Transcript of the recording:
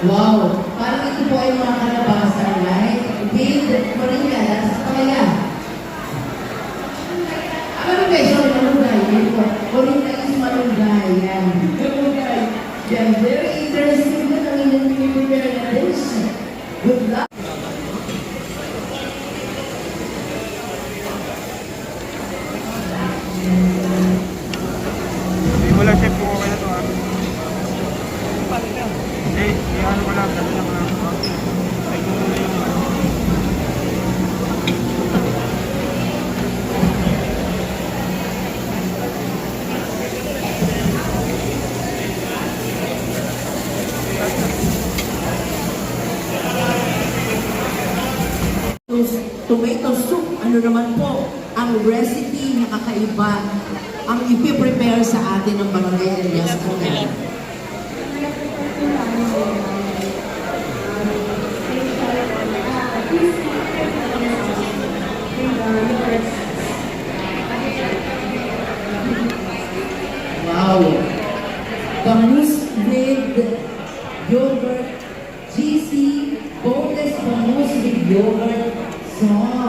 Wow! Parang ito po ay mga kalabasan, Very interesting na ang inyong prepare na dish. Good luck. Na. Eh, ano ko lang, sabi lang ko lang. Tomato soup, ano naman po, ang recipe na kakaiba ang ipiprepare sa atin ng Barangay Elias Kunan. Wow! Bangus with yogurt, cheesy, boneless bangus yogurt, Glória.